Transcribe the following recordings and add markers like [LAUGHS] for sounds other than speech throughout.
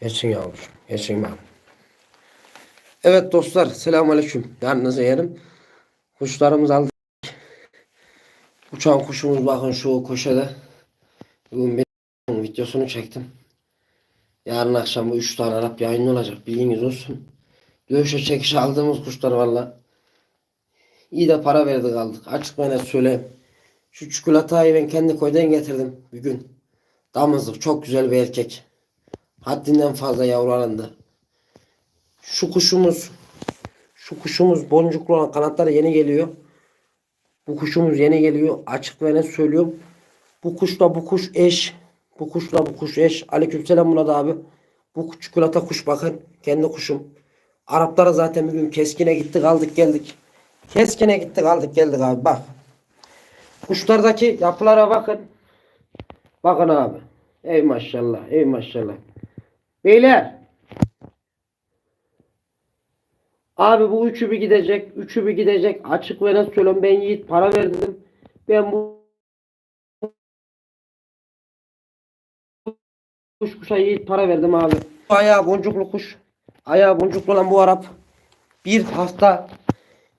Geçin yavrum. Geçin ben. Evet dostlar. Selamünaleyküm. Yanınıza yerim. Kuşlarımız aldık. Uçan kuşumuz bakın şu köşede. Bugün bir videosunu çektim. Yarın akşam bu 3 tane Arap yayın olacak. Bilginiz olsun. Dövüşe çekişe aldığımız kuşlar valla. İyi de para verdik aldık. Açık net söyleyeyim. Şu çikolatayı ben kendi koydan getirdim bir gün. Damızlık çok güzel bir erkek. Haddinden fazla yavru alındı. Şu kuşumuz şu kuşumuz boncuklu olan kanatları yeni geliyor. Bu kuşumuz yeni geliyor. Açık ve net söylüyorum. Bu kuşla bu kuş eş. Bu kuşla bu kuş eş. Aleykümselam Murat abi. Bu çikolata kuş bakın. Kendi kuşum. Araplara zaten bir gün keskine gittik aldık geldik. Keskine gittik aldık geldik abi bak. Kuşlardaki yapılara bakın. Bakın abi. Ey maşallah. Ey maşallah. Beyler. Abi bu üçü bir gidecek. Üçü bir gidecek. Açık ve net söylüyorum. Ben Yiğit para verdim. Ben bu kuş kuşa Yiğit para verdim abi. Ayağı boncuklu kuş. Ayağı boncuklu olan bu Arap. Bir hafta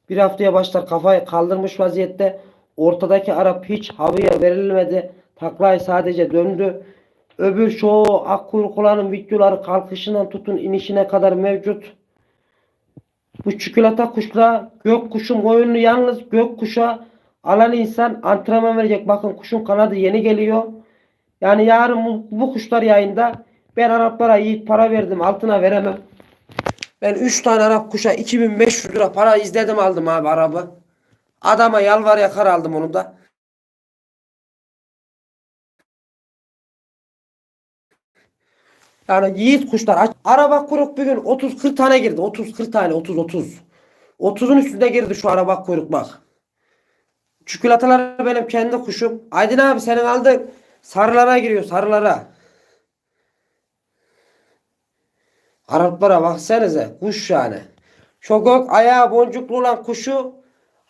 bir haftaya başlar kafayı kaldırmış vaziyette. Ortadaki Arap hiç havaya verilmedi. Taklayı sadece döndü. Öbür çoğu ak kuyrukların videoları kalkışından tutun inişine kadar mevcut. Bu çikolata kuşla gök kuşun boyunu yalnız gök kuşa alan insan antrenman verecek. Bakın kuşun kanadı yeni geliyor. Yani yarın bu, bu kuşlar yayında ben Araplara yiğit para verdim altına veremem. Ben 3 tane Arap kuşa 2500 lira para izledim aldım abi arabı. Adama yalvar yakar aldım onu da. Yani yiğit kuşlar. aç- Araba kuyruk bir gün 30-40 tane girdi. 30-40 tane 30-30. 30'un üstünde girdi şu araba kuyruk bak. Çikolatalar benim kendi kuşum. Aydın abi senin aldığın sarılara giriyor sarılara. Araplara baksanıza kuş yani. Gök ayağı boncuklu olan kuşu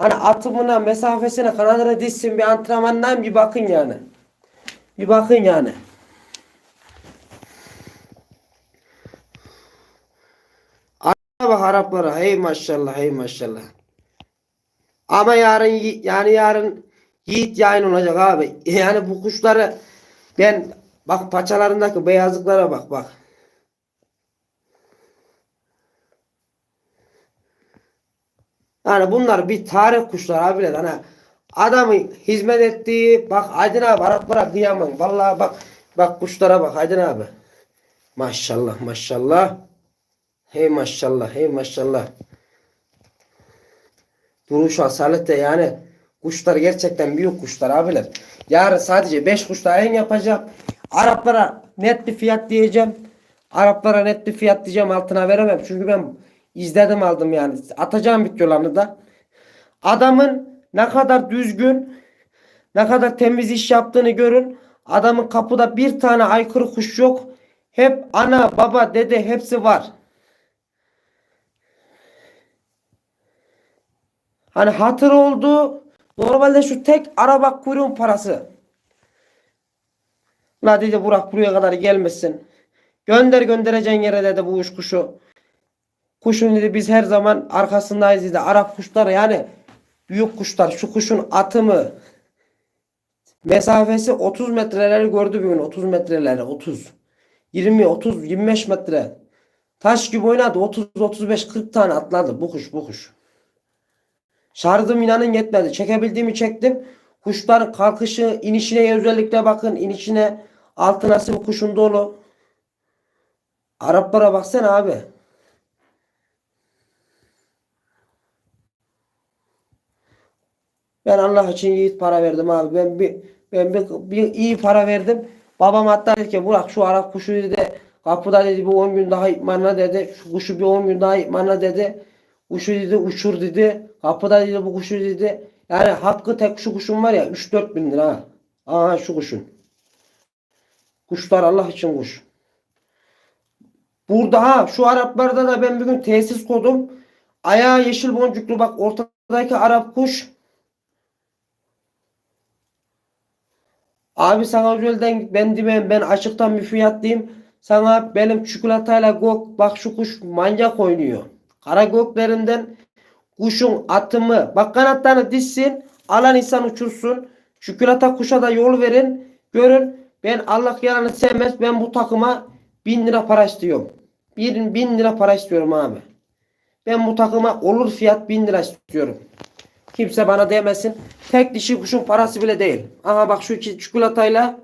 hani atımına mesafesine kanadına dizsin bir antrenmandan bir bakın yani. Bir bakın yani. Araba bak Araplara hey maşallah hey maşallah. Ama yarın yani yarın yiğit yayın olacak abi. [LAUGHS] Yani bu kuşları ben bak paçalarındaki beyazlıklara bak bak. Yani bunlar bir tarih kuşlar abiler. Hani adamın hizmet ettiği bak Aydın abi Araplara kıyamam. Vallahi bak bak kuşlara bak Aydın abi. Maşallah maşallah. Hey maşallah hey maşallah. Duruş asalet yani kuşlar gerçekten büyük kuşlar abiler. Yarın sadece 5 kuş daha yayın yapacağım. Araplara net bir fiyat diyeceğim. Araplara net bir fiyat diyeceğim altına veremem. Çünkü ben izledim aldım yani. Atacağım videolarını da. Adamın ne kadar düzgün ne kadar temiz iş yaptığını görün. Adamın kapıda bir tane aykırı kuş yok. Hep ana, baba, dede hepsi var. Hani hatır oldu. Normalde şu tek araba kuyruğun parası. La dedi Burak buraya kadar gelmesin. Gönder göndereceğin yere dedi bu uç kuşu. Kuşun dedi biz her zaman arkasındayız dedi. Arap kuşları yani büyük kuşlar. Şu kuşun atımı mesafesi 30 metreleri gördü bugün. 30 metreleri 30. 20, 30, 25 metre. Taş gibi oynadı. 30, 35, 40 tane atladı. Bu kuş bu kuş. Şarjım inanın yetmedi. Çekebildiğimi çektim. Kuşların kalkışı, inişine özellikle bakın. inişine altı nasıl kuşun dolu. Araplara baksana abi. Ben Allah için yiğit para verdim abi. Ben bir ben bir, bir iyi para verdim. Babam hatta dedi ki Burak şu Arap kuşu dedi kapıda dedi bir 10 gün daha itmanla dedi. Şu kuşu bir 10 gün daha itmanla dedi. Kuşu dedi uçur dedi. Kapıda dedi bu kuşu dedi. Yani hakkı tek şu kuşun var ya 3-4 bin lira. ha. Aha şu kuşun. Kuşlar Allah için kuş. Burada ha şu Araplarda da ben bugün tesis kurdum. Ayağı yeşil boncuklu bak ortadaki Arap kuş. Abi sana özelden ben demeyeyim ben açıktan diyeyim. Sana benim çikolatayla gök bak şu kuş manyak oynuyor. Kara göklerinden kuşun atımı bak kanatlarını dizsin alan insan uçursun. Çikolata kuşa da yol verin. Görün ben Allah yalanı sevmez ben bu takıma bin lira para istiyorum. Bir bin lira para istiyorum abi. Ben bu takıma olur fiyat bin lira istiyorum. Kimse bana demesin. Tek dişi kuşun parası bile değil. Aha bak şu iki çikolatayla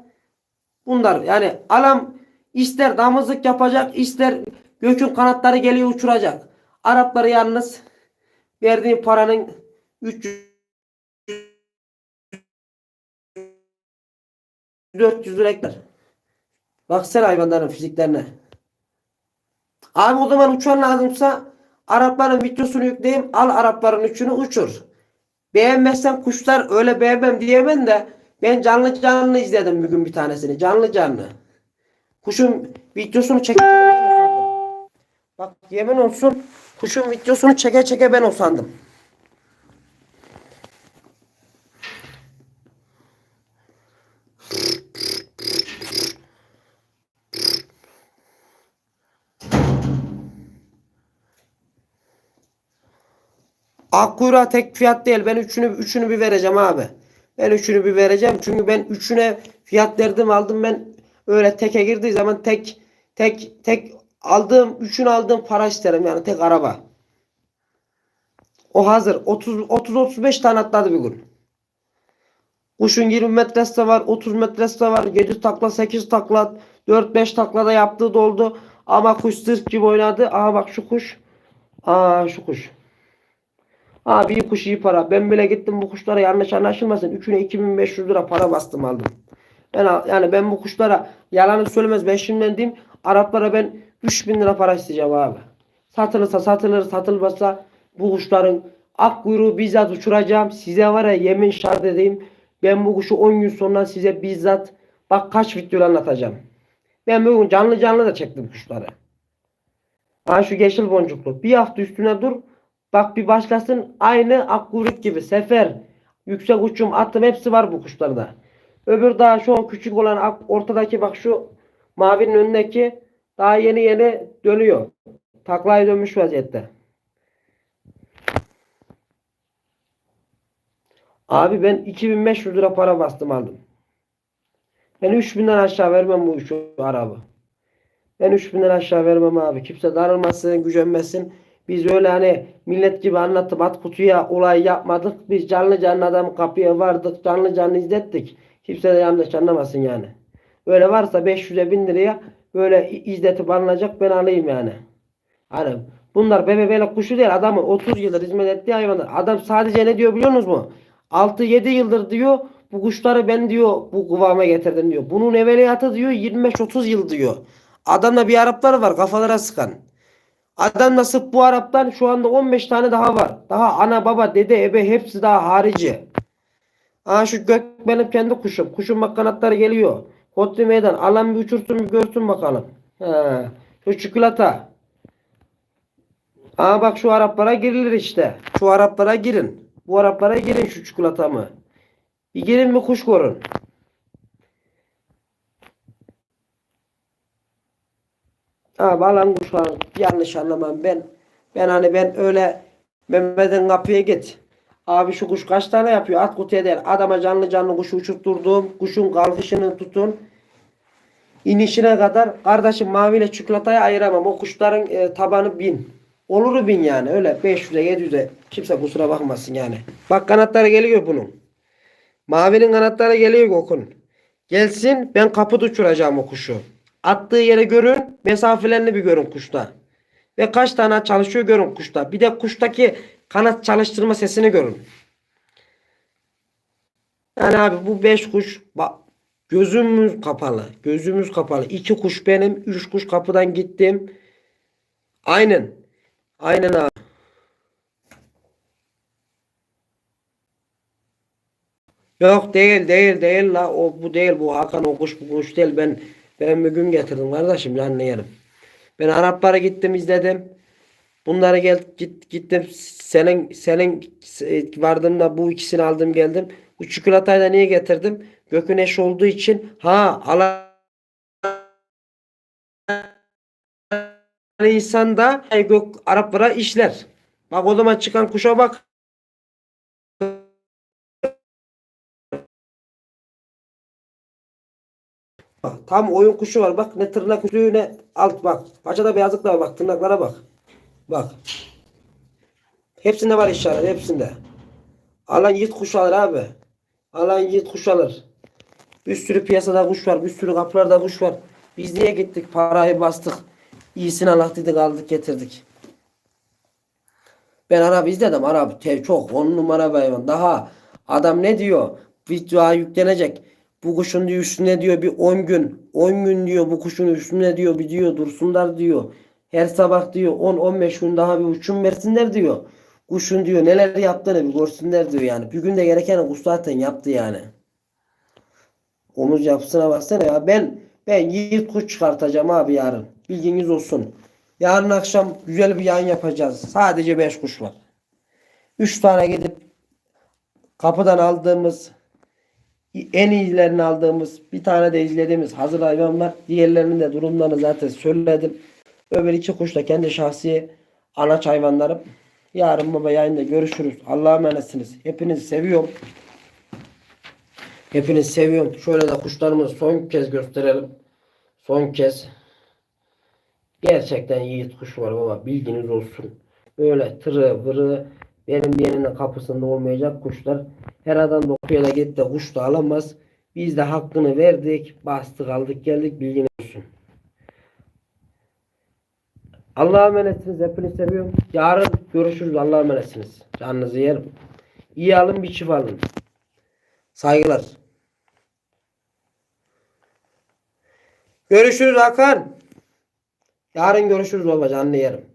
bunlar yani alam ister damızlık yapacak ister gökün kanatları geliyor uçuracak. Arapları yalnız verdiğim paranın 300 400 lira ekler. Baksana hayvanların fiziklerine. Abi o zaman uçan lazımsa Arapların videosunu yükleyeyim. Al Arapların üçünü uçur. Beğenmezsen kuşlar öyle beğenmem diyemem de ben canlı canlı izledim bugün bir tanesini. Canlı canlı. Kuşun videosunu usandım. Bak yemin olsun kuşun videosunu çeke çeke ben usandım. Akkuyruğa tek fiyat değil. Ben üçünü üçünü bir vereceğim abi. Ben üçünü bir vereceğim. Çünkü ben üçüne fiyat verdim aldım ben öyle teke girdiği zaman tek tek tek aldığım üçünü aldığım para isterim yani tek araba. O hazır. 30 30 35 tane atladı bir gün. Kuşun 20 metresi de var, 30 metresi de var. 7 takla, 8 takla, 4-5 taklada yaptığı da oldu. Ama kuş sırf gibi oynadı. Aha bak şu kuş. Aa şu kuş. Abi iyi kuş iyi para. Ben bile gittim bu kuşlara yanlış anlaşılmasın. Üçüne 2500 lira para bastım aldım. Ben yani ben bu kuşlara yalanı söylemez. Ben şimdiden diyeyim. Araplara ben 3000 lira para isteyeceğim abi. Satılırsa satılır satılmazsa bu kuşların ak kuyruğu bizzat uçuracağım. Size var ya yemin şart edeyim. Ben bu kuşu 10 gün sonra size bizzat bak kaç video anlatacağım. Ben bugün canlı canlı da çektim kuşları. Ha şu yeşil boncuklu. Bir hafta üstüne dur. Bak bir başlasın aynı akkuyruk gibi. Sefer, yüksek uçum, atım hepsi var bu kuşlarda. Öbür daha şu an küçük olan ak- ortadaki bak şu mavinin önündeki daha yeni yeni dönüyor. Taklaya dönmüş vaziyette. Abi ben 2500 lira para bastım aldım. Ben 3000'den aşağı vermem bu şu arabı. Ben 3000'den aşağı vermem abi. Kimse darılmasın, gücenmesin. Biz öyle hani millet gibi anlatıp at kutuya olay yapmadık. Biz canlı canlı adam kapıya vardık. Canlı canlı izlettik. Kimse de yanlış anlamasın yani. Öyle varsa 500'e 1000 liraya böyle izletip alınacak ben alayım yani. Hani bunlar böyle kuşu değil adamın 30 yıldır hizmet ettiği hayvanlar. Adam sadece ne diyor biliyor musunuz mu? 6-7 yıldır diyor bu kuşları ben diyor bu kıvama getirdim diyor. Bunun evveliyatı diyor 25-30 yıl diyor. Adamda bir Araplar var kafalara sıkan. Adamda sırf bu Arap'tan şu anda 15 tane daha var. Daha ana baba dede ebe hepsi daha harici. Aa şu gök benim kendi kuşum. Kuşun bak kanatları geliyor. Kotlu meydan. Alan bir uçursun bir görsün bakalım. Ha. Şu çikolata. Aa bak şu Araplara girilir işte. Şu Araplara girin. Bu Araplara girin şu çikolatamı. Bir girin bir kuş korun. Abi alan kuşlar yanlış anlamam ben. Ben hani ben öyle Mehmet'in kapıya git. Abi şu kuş kaç tane yapıyor? At kutuya değil. Adama canlı canlı kuşu uçurtturdum. Kuşun kalkışını tutun. İnişine kadar kardeşim maviyle çikolatayı ayıramam. O kuşların e, tabanı bin. Oluru bin yani. Öyle 500'e 700'e. Kimse kusura bakmasın yani. Bak kanatları geliyor bunun. Mavinin kanatları geliyor Gokun. Gelsin ben kapıda uçuracağım o kuşu. Attığı yere görün. Mesafelerini bir görün kuşta. Ve kaç tane çalışıyor görün kuşta. Bir de kuştaki kanat çalıştırma sesini görün. Yani abi bu 5 kuş bak gözümüz kapalı. Gözümüz kapalı. 2 kuş benim. 3 kuş kapıdan gittim. Aynen. Aynen abi. Yok değil değil değil la o bu değil bu Hakan o kuş bu kuş değil ben ben bir gün getirdim kardeşim lan anlayalım. Ben Araplara gittim izledim. Bunları gel git gittim senin senin e, vardığımda bu ikisini aldım geldim. Bu çikolatayı da niye getirdim? Gökün eşi olduğu için ha alan insan da gök Araplara işler. Bak o zaman çıkan kuşa bak. Tam oyun kuşu var. Bak ne tırnak uçluğu ne alt bak. Paçada beyazlık da var bak. Tırnaklara bak. Bak. Hepsinde var işaret. Hepsinde. Alan yiğit kuş alır abi. Alan yiğit kuş alır. Bir sürü piyasada kuş var. Bir sürü kapılarda kuş var. Biz niye gittik? Parayı bastık. İyisini dedik aldık getirdik. Ben Arap izledim. Arap çok on numara hayvan. Daha adam ne diyor? Video yüklenecek. Bu kuşun diyor üstüne diyor bir 10 gün. 10 gün diyor bu kuşun üstüne diyor bir diyor dursunlar diyor. Her sabah diyor 10-15 gün daha bir uçum versinler diyor. Kuşun diyor neler yaptığını bir görsünler diyor yani. Bir günde gereken kuş zaten yaptı yani. Omuz yapısına baksana ya. Ben ben yiğit kuş çıkartacağım abi yarın. Bilginiz olsun. Yarın akşam güzel bir yayın yapacağız. Sadece 5 kuş var. 3 tane gidip kapıdan aldığımız en iyilerini aldığımız bir tane de izlediğimiz hazır hayvan var. Diğerlerinin de durumlarını zaten söyledim. Öbür iki kuş da kendi şahsi anaç hayvanlarım. Yarın baba yayında görüşürüz. Allah'a emanetsiniz. Hepinizi seviyorum. Hepinizi seviyorum. Şöyle de kuşlarımızı son kez gösterelim. Son kez. Gerçekten yiğit kuş var baba. Bilginiz olsun. Böyle tırı vırı benim birinin kapısında olmayacak kuşlar. Her adam da gidip de kuş da alamaz. Biz de hakkını verdik. Bastık aldık geldik. Bilginiz olsun. Allah'a emanetsiniz. Hepinizi seviyorum. Yarın görüşürüz. Allah'a emanetsiniz. Canınızı yerim. İyi alın bir çift alın. Saygılar. Görüşürüz Hakan. Yarın görüşürüz baba canlı yerim.